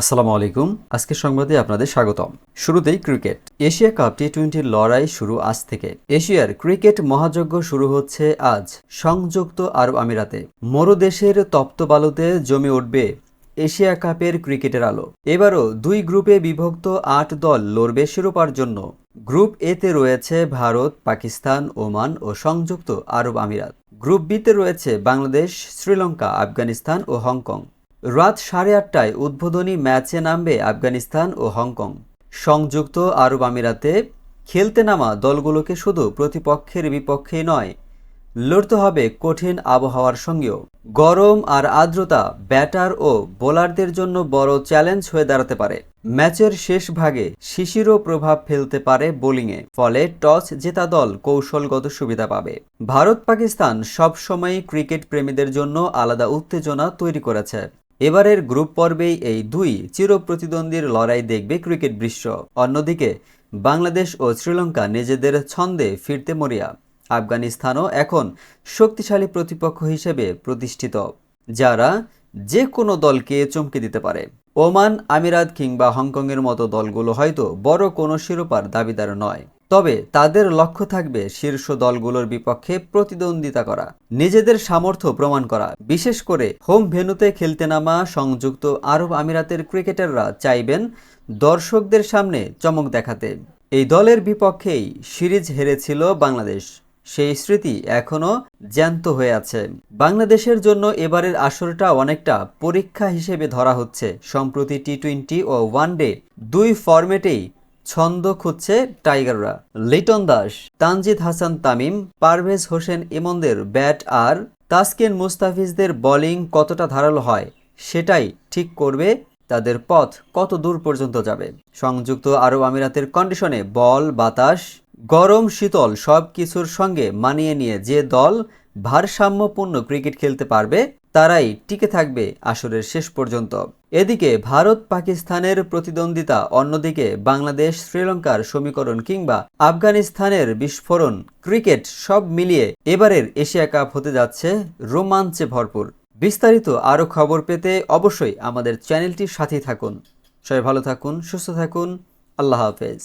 আসসালামু আলাইকুম। আজকে সংবাদে আপনাদের স্বাগতম। শুরুতেই ক্রিকেট। এশিয়া কাপ টি টোয়েন্টির লড়াই শুরু আজ থেকে। এশিয়ার ক্রিকেট মহাযজ্ঞ শুরু হচ্ছে আজ, সংযুক্ত আরব আমিরাতে। মরু দেশের তপ্ত বালুতে জমে উঠবে এশিয়া কাপের ক্রিকেটের আলো। এবারও দুই গ্রুপে বিভক্ত আট দল লড়বে শিরোপার জন্য। গ্রুপ এতে রয়েছে ভারত, পাকিস্তান, ওমান ও সংযুক্ত আরব আমিরাত। গ্রুপ বিতে রয়েছে বাংলাদেশ, শ্রীলঙ্কা, আফগানিস্তান ও হংকং। রাত সাড়ে আটটায় উদ্বোধনী ম্যাচে নামবে আফগানিস্তান ও হংকং। সংযুক্ত আরব আমিরাতে খেলতে নামা দলগুলোকে শুধু প্রতিপক্ষের বিপক্ষেই নয়, লড়তে হবে কঠিন আবহাওয়ার সঙ্গেও। গরম আর আর্দ্রতা ব্যাটার ও বোলারদের জন্য বড় চ্যালেঞ্জ হয়ে দাঁড়াতে পারে। ম্যাচের শেষ ভাগে শিশিরও প্রভাব ফেলতে পারে বোলিংয়ে, ফলে টস জেতা দল কৌশলগত সুবিধা পাবে। ভারত পাকিস্তান সবসময়ই ক্রিকেট প্রেমীদের জন্য আলাদা উত্তেজনা তৈরি করেছে। এবারের গ্রুপ পর্বেই এই দুই চিরপ্রতিদ্বন্দ্বীর লড়াই দেখবে ক্রিকেট বিশ্ব। অন্যদিকে, বাংলাদেশ ও শ্রীলঙ্কা নিজেদের ছন্দে ফিরতে মরিয়া। আফগানিস্তানও এখন শক্তিশালী প্রতিপক্ষ হিসেবে প্রতিষ্ঠিত, যারা যে কোনো দলকে চমকে দিতে পারে। ওমান, আমিরাত কিংবা হংকংয়ের মতো দলগুলো হয়তো বড় কোনো শিরোপার দাবিদার নয়। তবে তাদের লক্ষ্য থাকবে শীর্ষ দলগুলোর বিপক্ষে প্রতিদ্বন্দ্বিতা করা, নিজেদের সামর্থ্য প্রমাণ করা। বিশেষ করে হোম ভেনুতে খেলতে নামা সংযুক্ত আরব আমিরাতের ক্রিকেটাররা চাইবেন দর্শকদের সামনে চমক দেখাতে। এই দলের বিপক্ষেই সিরিজ হেরেছিল বাংলাদেশ। সেই স্মৃতি এখনও জ্যান্ত হয়ে আছে। বাংলাদেশের জন্য এবারের আসরটা অনেকটা পরীক্ষা হিসেবে ধরা হচ্ছে। সম্প্রতি টি টোয়েন্টি ও ওয়ানডে দুই ফরম্যাটেই ছন্দ খুঁজছে টাইগাররা। লিটন দাস, তানজিদ হাসান তামিম, পারভেজ হোসেন ইমনদের ব্যাট আর তাসকিন মুস্তাফিজদের বোলিং কতটা ধারালো হয় সেটাই ঠিক করবে তাদের পথ কত দূর পর্যন্ত যাবে। সংযুক্ত আরব আমিরাতের কন্ডিশনে বল, বাতাস, গরম, শীতল সব কিছুর সঙ্গে মানিয়ে নিয়ে যে দল ভারসাম্যপূর্ণ ক্রিকেট খেলতে পারবে তারাই টিকে থাকবে আসরের শেষ পর্যন্ত। এদিকে ভারত পাকিস্তানের প্রতিদ্বন্দ্বিতা, অন্যদিকে বাংলাদেশ, শ্রীলঙ্কার সমীকরণ কিংবা আফগানিস্তানের বিস্ফোরণ, ক্রিকেট সব মিলিয়ে এবারের এশিয়া কাপ হতে যাচ্ছে রোমাঞ্চে ভরপুর। বিস্তারিত আরও খবর পেতে অবশ্যই আমাদের চ্যানেলটির সাথেই থাকুন। সবাই ভালো থাকুন, সুস্থ থাকুন, আল্লাহ হাফেজ।